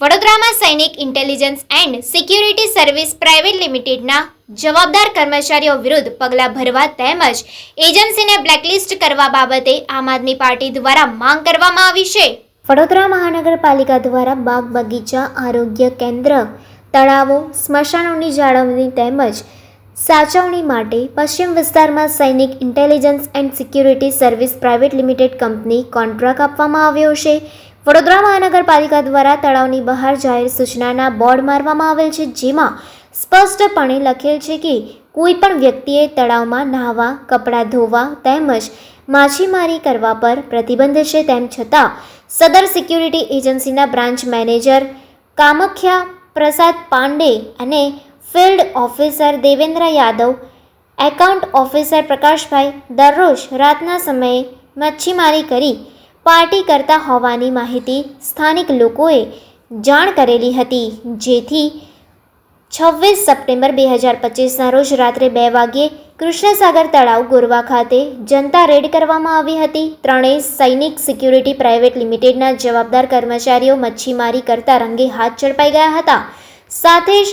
વડોદરામાં Sainik intelligence and security service private લિમિટેડના જવાબદાર કર્મચારીઓ વિરુદ્ધ પગલાં ભરવા તેમજ એજન્સીને બ્લેકલિસ્ટ કરવા બાબતે આમ આદમી પાર્ટી દ્વારા માંગ કરવામાં આવી છે. વડોદરા મહાનગરપાલિકા દ્વારા બાગ બગીચા, આરોગ્ય કેન્દ્ર, તળાવો, સ્મશાનોની જાળવણી તેમજ સાચવણી માટે પશ્ચિમ વિસ્તારમાં Sainik intelligence and security service private limited company contract આપવામાં આવ્યો છે. વડોદરા મહાનગરપાલિકા દ્વારા તળાવની બહાર જાહેર સૂચનાના બોર્ડ મારવામાં આવેલ છે, જેમાં સ્પષ્ટપણે લખેલ છે કે કોઈપણ વ્યક્તિએ તળાવમાં નહાવા, કપડાં ધોવા તેમજ માછીમારી કરવા પર પ્રતિબંધ છે, તેમ છતાં સદર સિક્યુરિટી એજન્સીના બ્રાન્ચ મેનેજર કામખ્યા પ્રસાદ પાંડે અને field officer Devendra Yadav, account officer Prakashbhai દરરોજ રાતના સમયે મચ્છીમારી કરી પાર્ટી કરતા હોવાની માહિતી સ્થાનિક લોકોએ જાણ કરેલી હતી. જેથી છવ્વીસ સપ્ટેમ્બર બે હજાર પચીસના રોજ રાત્રે બે વાગ્યે કૃષ્ણસાગર તળાવ ગોરવા ખાતે જનતા રેડ કરવામાં આવી હતી. ત્રણેય સૈનિક સિક્યુરિટી પ્રાઇવેટ લિમિટેડના જવાબદાર કર્મચારીઓ મચ્છીમારી કરતા રંગે હાથ ઝડપાઈ ગયા હતા. સાથે જ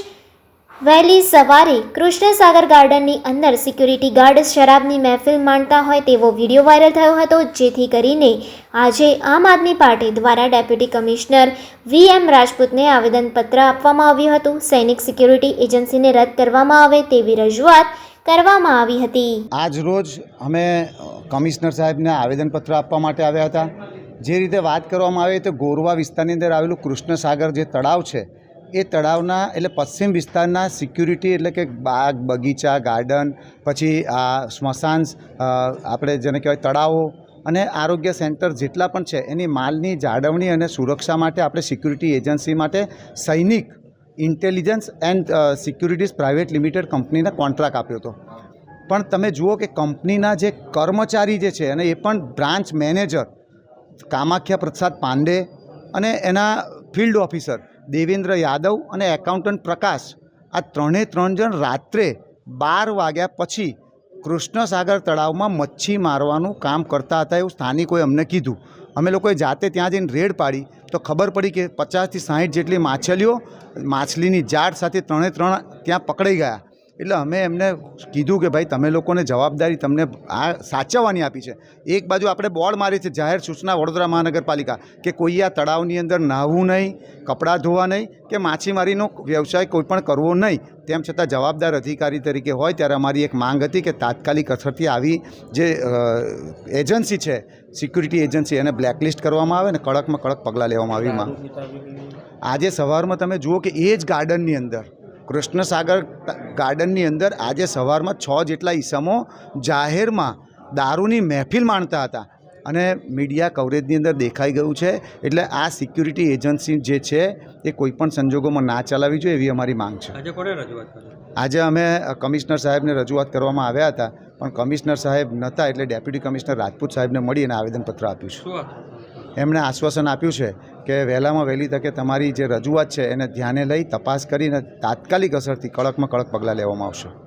વહેલી સવારે કૃષ્ણસાગર ગાર્ડનની અંદર સિક્યુરિટી ગાર્ડ શરાબની મહેફિલ માણતા હોય તેવો વીડિયો વાયરલ થયો હતો, જેથી કરીને આજે આમ આદમી પાર્ટી દ્વારા ડેપ્યુટી કમિશનર વી એમ રાજપૂતને આવેદનપત્ર આપવામાં આવ્યું હતું. સૈનિક સિક્યુરિટી એજન્સીને રદ કરવામાં આવે તેવી રજૂઆત કરવામાં આવી હતી. આજ રોજ અમે કમિશનર સાહેબને આવેદનપત્ર આપવા માટે આવ્યા હતા. જે રીતે વાત કરવામાં આવે તો ગોરવા વિસ્તારની અંદર આવેલું કૃષ્ણસાગર જે તળાવ છે એ તળાવના એટલે પશ્ચિમ વિસ્તારના સિક્યુરિટી એટલે કે બાગ, બગીચા, ગાર્ડન, પછી આ સ્મશાન આપણે જેને કહેવાય તળાવો અને આરોગ્ય સેન્ટર જેટલા પણ છે, એની માલની જાળવણી અને સુરક્ષા માટે આપણે સિક્યુરિટી એજન્સી માટે Sainik intelligence and securities private limited કંપનીને કોન્ટ્રાક્ટ આપ્યો હતો. પણ તમે જુઓ કે કંપનીના જે કર્મચારી જે છે અને એ પણ બ્રાન્ચ મેનેજર કામાખ્યા પ્રસાદ પાંડે અને એના ફિલ્ડ ઓફિસર દેવેન્દ્ર યાદવ અને એકાઉન્ટન્ટ પ્રકાશ આ ત્રણે ત્રણ જણ રાત્રે બાર વાગ્યા પછી કૃષ્ણસાગર તળાવમાં મચ્છી મારવાનું કામ કરતા હતા એવું સ્થાનિકોએ અમને કીધું. અમે લોકોએ જાતે ત્યાં જઈને રેડ પાડી. તો ખબર પડી કે પચાસથી સાહીઠ જેટલી માછલીઓ, માછલીની જાળ સાથે ત્રણે ત્રણ ત્યાં પકડાઈ ગયા. એટલે અમે એમને કીધું કે ભાઈ, તમે લોકોને જવાબદારી તમને આ સાચવવાની આપી છે. એક બાજુ આપણે બોર્ડ મારી છે, જાહેર સૂચના વડોદરા મહાનગરપાલિકા, કે કોઈ આ તળાવની અંદર નાહવું નહીં, કપડાં ધોવા નહીં, કે માછીમારીનો વ્યવસાય કોઈ પણ કરવો નહીં, તેમ છતાં જવાબદાર અધિકારી તરીકે હોય, ત્યારે અમારી એક માંગ હતી કે તાત્કાલિક અસરથી આવી જે એજન્સી છે, સિક્યુરિટી એજન્સી, એને બ્લેકલિસ્ટ કરવામાં આવે ને કડકમાં કડક પગલાં લેવામાં આવી આજે સવારમાં તમે જુઓ કે એ જ ગાર્ડનની અંદર કૃષ્ણસાગર ગાર્ડનની અંદર આજે સવારમાં છ જેટલા ઈસમો જાહેરમાં દારૂની મહેફિલ માણતા હતા. અને મીડિયા કવરેજની અંદર દેખાઈ ગયું છે. એટલે આ સિક્યુરિટી એજન્સી જે છે એ કોઈપણ સંજોગોમાં ના ચલાવવી જોઈએ એવી અમારી માંગ છે. આજે કોને રજૂઆત આજે અમે કમિશનર સાહેબને રજૂઆત કરવામાં આવ્યા હતા. પણ કમિશનર સાહેબ નહોતા એટલે ડેપ્યુટી કમિશનર રાજપૂત સાહેબને મળી અને આવેદનપત્ર આપ્યું છે. એમણે આશ્વાસન આપ્યું છે કે વહેલામાં વહેલી તકે તમારી જે રજૂઆત છે એને ધ્યાને લઈ તપાસ કરીને તાત્કાલિક અસરથી કડકમાં કડક પગલાં લેવામાં આવશે.